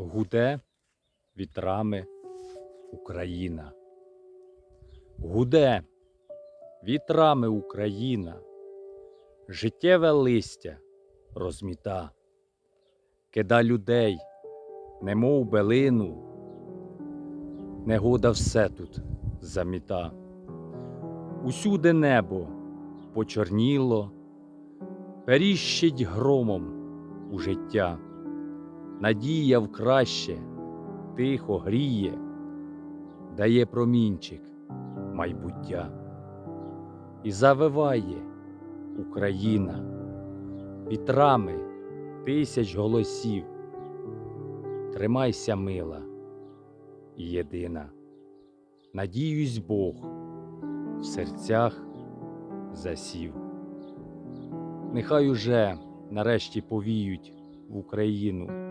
Гуде вітрами Україна. Гуде вітрами Україна, життєве листя розміта, кида людей, немов белину, негода все тут заміта. Усюди небо почорніло, періщить громом у життя. Надія в краще тихо гріє, дає промінчик майбуття. І завиває Україна вітрами тисяч голосів. Тримайся, мила і єдина. Надіюсь, Бог в серцях засів. Нехай уже нарешті повіють в Україну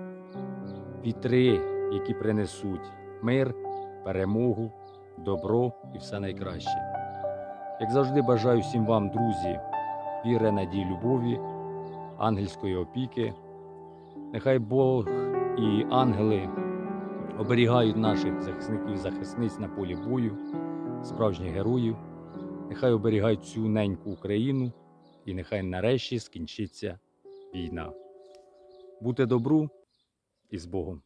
вітри, які принесуть мир, перемогу, добро і все найкраще. Як завжди, бажаю всім вам, друзі, віри, надії, любові, ангельської опіки. Нехай Бог і ангели оберігають наших захисників і захисниць на полі бою, справжніх героїв. Нехай оберігають цю неньку Україну і нехай нарешті скінчиться війна. Бути добру і з Богом.